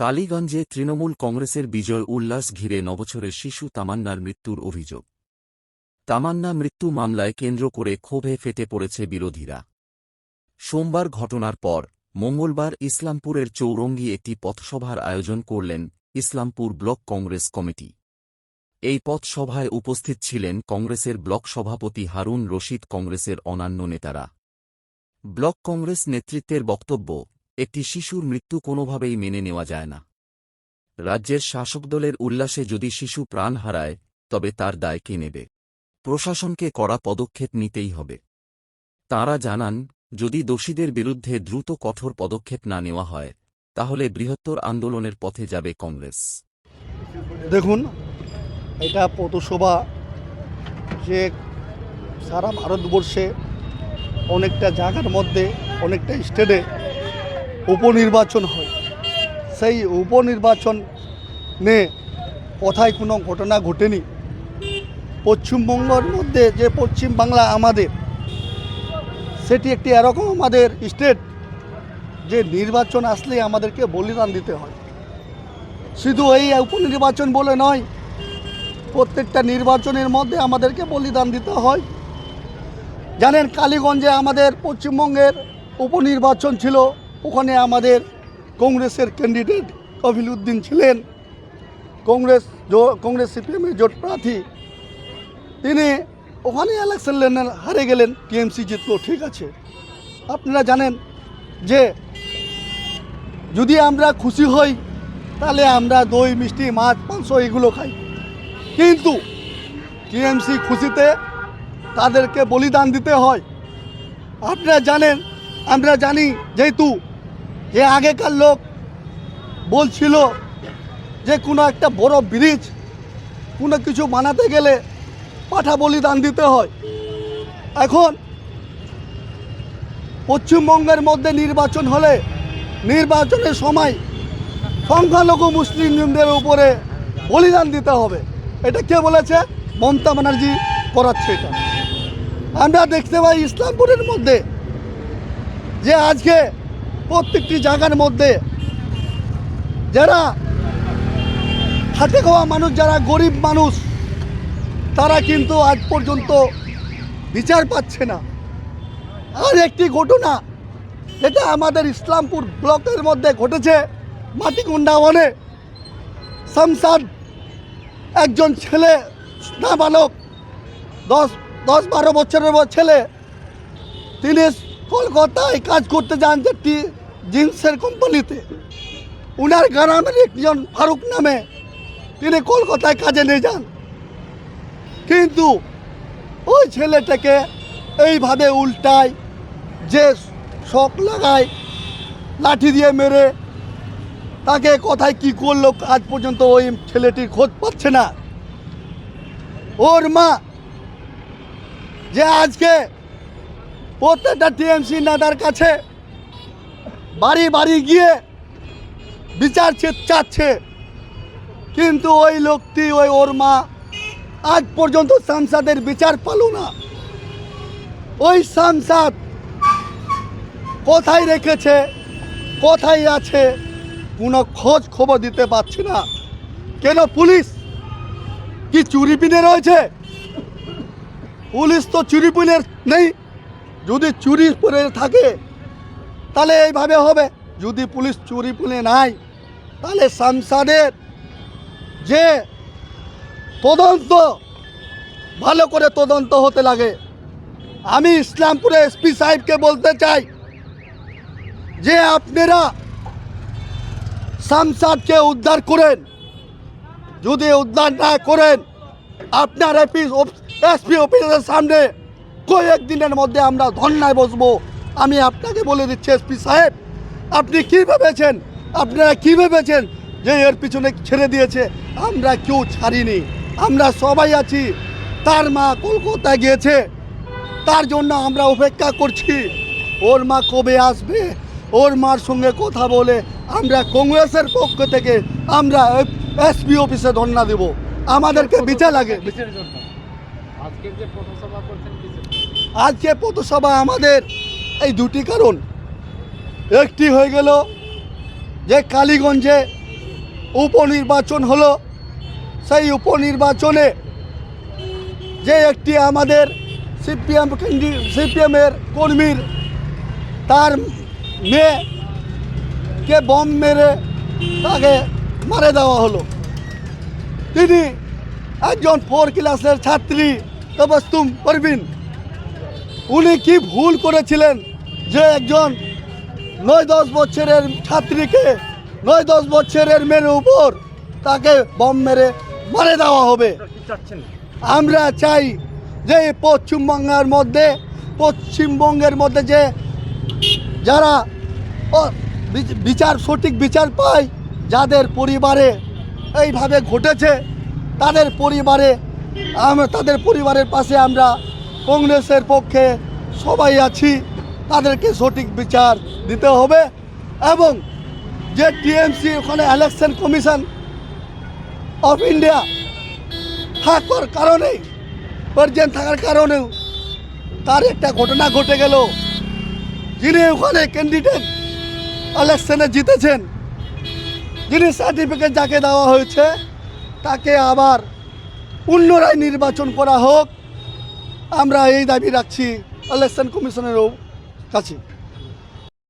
কালীগঞ্জে তৃণমূল কংগ্রেসের বিজয় উল্লাস ঘিরে নবছরের শিশু তামান্নার মৃত্যুর অভিযোগ। তামান্না মৃত্যু মামলায় কেন্দ্র করে ক্ষোভে ফেটে পড়েছে বিরোধীরা। সোমবার ঘটনার পর মঙ্গলবার ইসলামপুরের চৌরঙ্গি একটি পথসভার আয়োজন করলেন ইসলামপুর ব্লক কংগ্রেস কমিটি। এই পথসভায় উপস্থিত ছিলেন কংগ্রেসের ব্লক সভাপতি হারুন রশিদ কংগ্রেসের অন্যান্য নেতারা। ব্লক কংগ্রেস নেতৃত্বের বক্তব্য একটি শিশুর মৃত্যু কোনোভাবেই মেনে নেওয়া যায় না। রাজ্যের শাসক দলের উল্লাসে যদি শিশু প্রাণ হারায়, তবে তার দায় কে নেবে? প্রশাসনকে কড়া পদক্ষেপ নিতেই হবে। তাঁরা জানান, যদি দোষীদের বিরুদ্ধে দ্রুত কঠোর পদক্ষেপ না নেওয়া হয়, তাহলে বৃহত্তর আন্দোলনের পথে যাবে কংগ্রেস। দেখুন, এটা পৌরসভা যে সারা ভারতবর্ষে অনেকটা জায়গার মধ্যে, অনেকটা স্টেটে উপনির্বাচন হয়। সেই উপনির্বাচন কোথায় কোনো ঘটনা ঘটেনি। পশ্চিমবঙ্গের মধ্যে যে পশ্চিম বাংলা আমাদের, সেটি একটি এরকম আমাদের স্টেট যে নির্বাচন আসলে আমাদেরকে বলিদান দিতে হয়। শুধু এই উপনির্বাচন বলে নয়, প্রত্যেকটা নির্বাচনের মধ্যে আমাদেরকে বলিদান দিতে হয়। জানেন, কালীগঞ্জে আমাদের পশ্চিমবঙ্গের উপনির্বাচন ছিল ওখানে আমাদের কংগ্রেসের ক্যান্ডিডেট কফিল উদ্দিন ছিলেন। কংগ্রেস কংগ্রেস সিপিএমের জোট প্রার্থী। তিনি ওখানে ইলেকশন লেনে, হারে গেলেন, টিএমসি জিতলো, ঠিক আছে। আপনারা জানেন যে যদি আমরা খুশি হই, তাহলে আমরা দই, মিষ্টি, মাছ, মাংস এগুলো খাই। কিন্তু টিএমসি খুশিতে তাদেরকে বলিদান দিতে হয়। আপনারা জানেন, আমরা জানি যেহেতু যে আগেকার লোক বলছিল যে কোনো একটা বড় ব্রিজ কোনো কিছু বানাতে গেলে পাঠা বলিদান দিতে হয়। এখন পশ্চিমবঙ্গের মধ্যে নির্বাচন হলে নির্বাচনের সময় সংখ্যালঘু মুসলিমদের উপরে বলিদান দিতে হবে। এটা কে বলেছে? মমতা ব্যানার্জি করাচ্ছে এটা। আমরা দেখতে পাই ইসলামপুরের মধ্যে যে আজকে প্রত্যেকটি জায়গার মধ্যে যারা হাতে খাওয়া মানুষ, যারা গরিব মানুষ, তারা কিন্তু আজ পর্যন্ত বিচার পাচ্ছে না। আর একটি ঘটনা যেটা আমাদের ইসলামপুর ব্লকের মধ্যে ঘটেছে, মাটিকুন্ডা বনে শামসাদ একজন ছেলে, নাবালক, দশ দশ বারো বছরের ছেলে, তিনি কলকাতায় কাজ করতে যান একটি জিন্সের কোম্পানিতে। উনার গ্রামের একজন ফারুক নামে তিনি কলকাতায় কাজে নিয়ে যান। কিন্তু ওই ছেলেটাকে এইভাবে উল্টায়, যে শখ লাগায়, লাঠি দিয়ে মেরে, তাকে কোথায় কি করল আজ পর্যন্ত ওই ছেলেটির খোঁজ পাচ্ছে না। ওর মা যে আজকে প্রত্যেকটা টিএমসি নেতার কাছে বাড়ি বাড়ি গিয়ে বিচার চাচ্ছে কিন্তু ওই লোকটি, ওই ওর মা আজ পর্যন্ত সাংসদের বিচার পালো না। ওই সাংসদ কোথায় রেখেছে, কোথায় আছে, কোনো খোঁজ খবর দিতে পারছি না। কেন পুলিশ? কি চুরি পিনে রয়েছে? পুলিশ তো চুরি পিনে নেই। যদি চুরি পরে থাকে তাহলে এইভাবে হবে। যদি পুলিশ চুরি পুনে নাই, তাহলে সাংসদের যে তদন্ত, ভালো করে তদন্ত হতে লাগে। আমি ইসলামপুরে এসপি সাহেবকে বলতে চাই যে আপনারা সাংসদকে উদ্ধার করেন। যদি উদ্ধার না করেন, আপনার এসপি অফিসের সামনে কয়েক দিনের মধ্যে আমরা ধর্নায় বসবো। আমি আপনাকে বলে দিচ্ছি এসপি সাহেব আপনি কী ভেবেছেন? আপনারা কী ভেবেছেন যে এর পিছনে ছেড়ে দিয়েছে? আমরা কেউ ছাড়িনি। আমরা সবাই আছি। তার মা কলকাতা গিয়েছে। তার জন্য আমরা অপেক্ষা করছি। ওর মা কবে আসবে? ওর মার সঙ্গে কথা বলে আমরা কংগ্রেসের পক্ষ থেকে আমরা এসপি অফিসে ধর্ণা দেব। আমাদেরকে বিচার লাগে। আজকে পথসভা আমাদের। এই দুটি কারণ। একটি হয়ে গেল যে কালীগঞ্জে উপনির্বাচন হলো, সেই উপনির্বাচনে যে একটি আমাদের সিপিএম সিপিএমের কর্মীর তার মেয়েকে বম মেরে তাকে মারে দেওয়া হলো। তিনি একজন ফোর ক্লাসের ছাত্রী তবস্তুম পারবিন উনি কি ভুল করেছিলেন? যে একজন নয় দশ বছরের ছাত্রীকে নয় দশ বছরের মেয়ের উপর তাকে বম মেরে মারে দেওয়া হবে। আমরা চাই যে পশ্চিমবঙ্গের মধ্যে পশ্চিমবঙ্গের মধ্যে যে যারা বিচার, সঠিক বিচার পায়, যাদের পরিবারে এইভাবে ঘটেছে, তাদের পরিবারে আমরা তাদের পরিবারের পাশে আমরা কংগ্রেসের পক্ষে সবাই আছি। তাদেরকে সঠিক বিচার দিতে হবে এবং যে টিএমসি, ওখানে ইলেকশন কমিশন অফ ইন্ডিয়া থাকার কারণে প্রেজেন্ট থাকার কারণেও তার একটা ঘটনা ঘটে গেল। যিনি ওখানে ক্যান্ডিডেট ইলেকশনে জিতেছেন, যিনি সার্টিফিকেট যাকে দেওয়া হয়েছে, তাকে আবার পুনরায় নির্বাচন করা হোক। আমরা এই দাবি রাখছি ইলেকশন কমিশনেরও কাছে